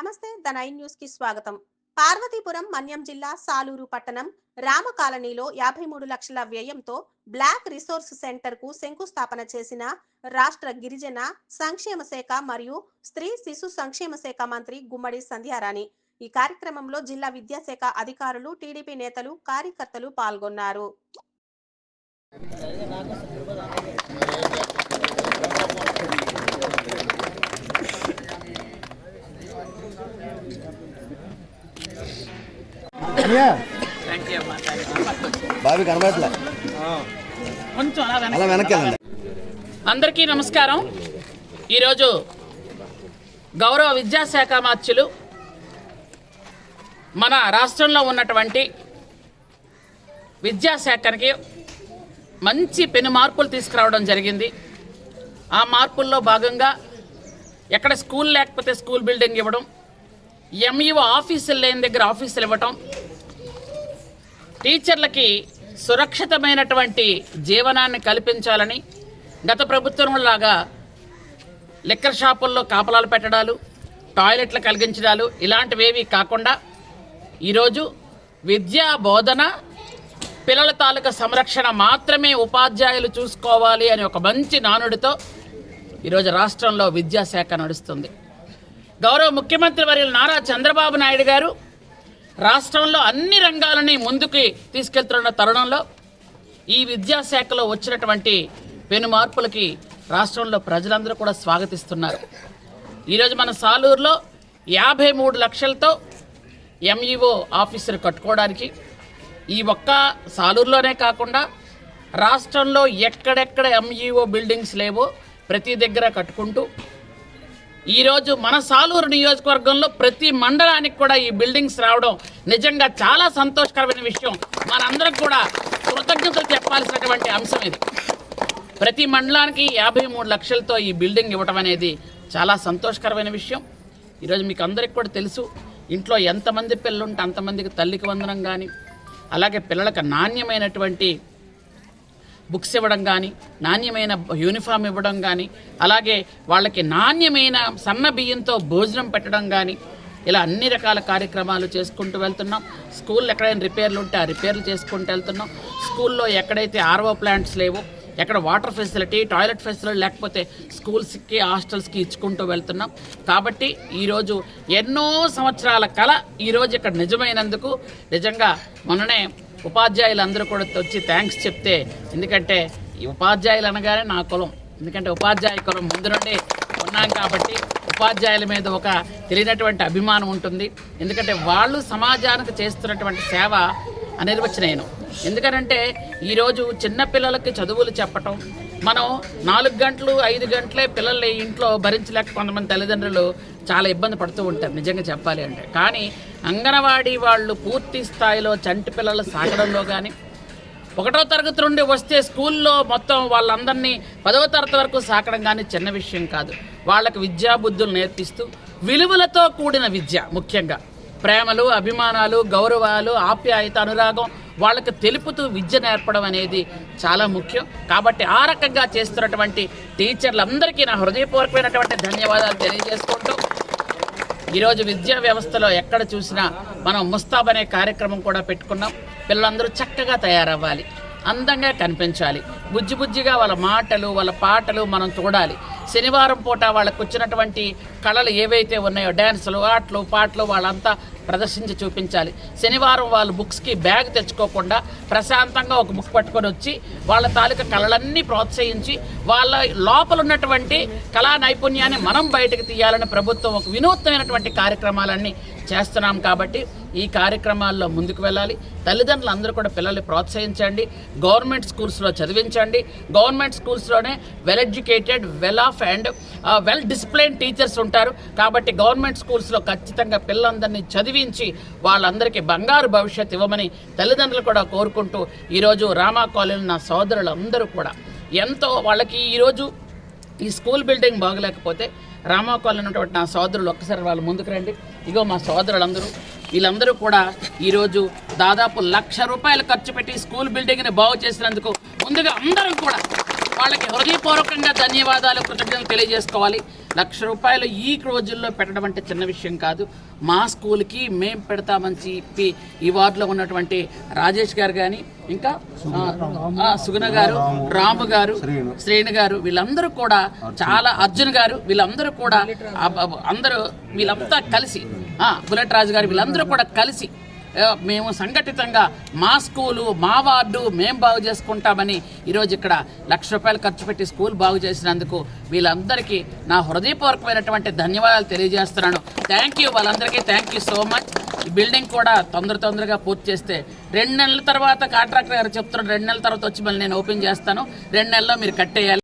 నమస్తే the nine న్యూస్కి స్వాగతం. పార్వతీపురం మన్యం జిల్లా సాలూరు పట్టణం రామ కాలనీలో యాభై మూడు లక్షల వ్యయంతో బ్లాక్ రిసోర్స్ సెంటర్కు శంకుస్థాపన చేసిన రాష్ట్ర గిరిజన సంక్షేమ శాఖ మరియు స్త్రీ శిశు సంక్షేమ శాఖ మంత్రి గుమ్మడి సంధ్యారాణి. ఈ కార్యక్రమంలో జిల్లా విద్యాశాఖ అధికారులు టీడీపీ నేతలు కార్యకర్తలు పాల్గొన్నారు. అయ్యా బాబీ కనబడట్లే? అలా వెనక్కి అందరికీ నమస్కారం. ఈరోజు గౌరవ విద్యాశాఖ మార్చులు మన రాష్ట్రంలో ఉన్నటువంటి విద్యాశాఖకి మంచి పెను మార్పులు తీసుకురావడం జరిగింది. ఆ మార్పుల్లో భాగంగా ఎక్కడ స్కూల్ లేకపోతే స్కూల్ బిల్డింగ్ ఇవ్వడం ఎంఈఓ ఆఫీసులు లేని దగ్గర ఆఫీసులు ఇవ్వటం టీచర్లకి సురక్షితమైనటువంటి జీవనాన్ని కల్పించాలని గత ప్రభుత్వం లాగా లిక్కర్ షాపుల్లో కాపలాలు పెట్టడాలు టాయిలెట్లు కలిగించడాలు ఇలాంటివేవి కాకుండా ఈరోజు విద్యా బోధన పిల్లల తాలూకా సంరక్షణ మాత్రమే ఉపాధ్యాయులు చూసుకోవాలి అని ఒక మంచి నానుడితో ఈరోజు రాష్ట్రంలో విద్యాశాఖ నడుస్తుంది. గౌరవ ముఖ్యమంత్రి వర్యులు నారా చంద్రబాబు నాయుడు గారు రాష్ట్రంలో అన్ని రంగాలని ముందుకు తీసుకెళ్తున్న తరుణంలో ఈ విద్యాశాఖలో వచ్చినటువంటి పెను మార్పులకి రాష్ట్రంలో ప్రజలందరూ కూడా స్వాగతిస్తున్నారు. ఈరోజు మన సాలూరులో యాభై మూడు లక్షలతో ఎంఈఓ ఆఫీసర్ కట్టుకోవడానికి ఈ ఒక్క సాలూరులోనే కాకుండా రాష్ట్రంలో ఎక్కడెక్కడ ఎంఈఓ బిల్డింగ్స్ లేవో ప్రతి దగ్గర కట్టుకుంటూ ఈరోజు మన సాలూరు నియోజకవర్గంలో ప్రతి మండలానికి కూడా ఈ బిల్డింగ్స్ రావడం నిజంగా చాలా సంతోషకరమైన విషయం. మనందరం కూడా కృతజ్ఞతలు చెప్పాల్సినటువంటి అంశం ఇది. ప్రతి మండలానికి యాభై మూడు లక్షలతో ఈ బిల్డింగ్ ఇవ్వటం అనేది చాలా సంతోషకరమైన విషయం. ఈరోజు మీకు అందరికి కూడా తెలుసు ఇంట్లో ఎంతమంది పిల్లలు ఉంటే అంతమందికి తల్లికి వందనం కానీ అలాగే పిల్లలకు నాణ్యమైనటువంటి బుక్స్ ఇవ్వడం కానీ నాణ్యమైన యూనిఫామ్ ఇవ్వడం కానీ అలాగే వాళ్ళకి నాణ్యమైన సన్న బియ్యంతో భోజనం పెట్టడం కానీ ఇలా అన్ని రకాల కార్యక్రమాలు చేసుకుంటూ వెళ్తున్నాం. స్కూల్లో ఎక్కడైనా రిపేర్లు ఉంటే ఆ రిపేర్లు చేసుకుంటూ వెళ్తున్నాం. స్కూల్లో ఎక్కడైతే ఆర్ఓ ప్లాంట్స్ లేవో ఎక్కడ వాటర్ ఫెసిలిటీ టాయిలెట్ ఫెసిలిటీ లేకపోతే స్కూల్స్కి హాస్టల్స్కి ఇచ్చుకుంటూ వెళ్తున్నాం. కాబట్టి ఈరోజు ఎన్నో సంవత్సరాల కళ ఈరోజు ఇక్కడ నిజమైనందుకు నిజంగా మొన్ననే ఉపాధ్యాయులందరూ కూడా వచ్చి థ్యాంక్స్ చెప్తే ఎందుకంటే ఈ ఉపాధ్యాయులు అనగానే నా కులం. ఎందుకంటే ఉపాధ్యాయ కులం ముందు నుండి ఉన్నాం కాబట్టి ఉపాధ్యాయుల మీద ఒక తెలియనటువంటి అభిమానం ఉంటుంది. ఎందుకంటే వాళ్ళు సమాజానికి చేస్తున్నటువంటి సేవ అనిర్వచనీయం ఎందుకనంటే ఈరోజు చిన్నపిల్లలకి చదువులు చెప్పటం మనం నాలుగు గంటలు ఐదు గంటలే పిల్లల్ని ఇంట్లో భరించలేక కొంతమంది తల్లిదండ్రులు చాలా ఇబ్బంది పడుతూ ఉంటారు నిజంగా చెప్పాలి అంటే. కానీ అంగనవాడీ వాళ్ళు పూర్తి స్థాయిలో చంటి పిల్లలు సాగడంలో కానీ ఒకటో తరగతి నుండి వస్తే స్కూల్లో మొత్తం వాళ్ళందరినీ పదవ తరగతి వరకు సాకడం కానీ చిన్న విషయం కాదు. వాళ్ళకి విద్యాబుద్ధులు నేర్పిస్తూ విలువలతో కూడిన విద్య ముఖ్యంగా. ప్రేమలు అభిమానాలు గౌరవాలు ఆప్యాయత అనురాగం వాళ్ళకి తెలుపుతూ విద్య నేర్పడం అనేది చాలా ముఖ్యం. కాబట్టి ఆ రకంగా చేస్తున్నటువంటి టీచర్లందరికీ నా హృదయపూర్వకమైనటువంటి ధన్యవాదాలు తెలియజేసుకుంటూ ఈరోజు విద్యా వ్యవస్థలో ఎక్కడ చూసినా మనం ముస్తాబ్ అనే కార్యక్రమం కూడా పెట్టుకున్నాం. పిల్లలందరూ చక్కగా తయారవ్వాలి అందంగా కనిపించాలి బుజ్జి బుజ్జిగా వాళ్ళ మాటలు వాళ్ళ పాటలు మనం చూడాలి. శనివారం పూట వాళ్ళకు వచ్చినటువంటి కళలు ఏవైతే ఉన్నాయో డ్యాన్సులు ఆటలు పాటలు వాళ్ళంతా ప్రదర్శించి చూపించాలి. శనివారం వాళ్ళు బుక్స్కి బ్యాగ్ తెచ్చుకోకుండా ప్రశాంతంగా ఒక బుక్ పట్టుకొని వచ్చి వాళ్ళ తాలూకా కళలన్నీ ప్రోత్సహించి వాళ్ళ లోపల ఉన్నటువంటి కళా నైపుణ్యాన్ని మనం బయటకు తీయాలని ప్రభుత్వం ఒక వినూత్నమైనటువంటి కార్యక్రమాలన్నీ చేస్తున్నాం కాబట్టి ఈ కార్యక్రమాల్లో ముందుకు వెళ్ళాలి. తల్లిదండ్రులు అందరూ కూడా పిల్లల్ని ప్రోత్సహించండి. గవర్నమెంట్ స్కూల్స్లో చదివించండి. Government స్కూల్స్లోనే well educated well off and well discipline teachers ఉంటారు. ఉంటారు. కాబట్టి గవర్నమెంట్ స్కూల్స్లో ఖచ్చితంగా పిల్లలందరినీ చదివించి వాళ్ళందరికీ బంగారు భవిష్యత్తు ఇవ్వమని తల్లిదండ్రులు కూడా కోరుకుంటూ ఈరోజు రామా కాలనీ నా సోదరులందరూ కూడా ఎంతో వాళ్ళకి ఈరోజు ఈ స్కూల్ బిల్డింగ్ బాగలేకపోతే రామా కాలనీ ఉన్నటువంటి నా సోదరులు ఒక్కసారి వాళ్ళు ముందుకు రండి. ఇగో మా సోదరులందరూ వీళ్ళందరూ కూడా ఈరోజు దాదాపు లక్ష రూపాయలు ఖర్చు పెట్టి స్కూల్ బిల్డింగ్ని బాగు చేసినందుకు ముందుగా అందరూ కూడా వాళ్ళకి హృదయపూర్వకంగా ధన్యవాదాలు కృతజ్ఞతలు తెలియజేసుకోవాలి. లక్ష రూపాయలు ఈ రోజుల్లో పెట్టడం అంటే చిన్న విషయం కాదు. మా స్కూల్కి మేం పెడతామని చెప్పి ఈ వార్డులో ఉన్నటువంటి రాజేష్ గారు కానీ ఇంకా సుగుణ గారు రాము గారు శ్రేణు గారు వీళ్ళందరూ కూడా చాలా అర్జున్ గారు వీళ్ళందరూ కూడా అందరూ వీళ్ళంతా కలిసి బుల్లెట్ రాజు గారు వీళ్ళందరూ కూడా కలిసి మేము సంఘటితంగా మా స్కూలు మా వార్డు మేము బాగు చేసుకుంటామని ఈరోజు ఇక్కడ లక్ష రూపాయలు ఖర్చు పెట్టి స్కూల్ బాగు చేసినందుకు వీళ్ళందరికీ నా హృదయపూర్వకమైనటువంటి ధన్యవాదాలు తెలియజేస్తున్నాను. థ్యాంక్ యూ వాళ్ళందరికీ థ్యాంక్ యూ సో మచ్ ఈ బిల్డింగ్ కూడా తొందర తొందరగా పూర్తి చేస్తే రెండు నెలల తర్వాత కాంట్రాక్టర్ గారు చెప్తున్నారు రెండు నెలల తర్వాత వచ్చి మళ్ళీ నేను ఓపెన్ చేస్తాను. రెండు నెలల్లో మీరు కట్టేయాలి.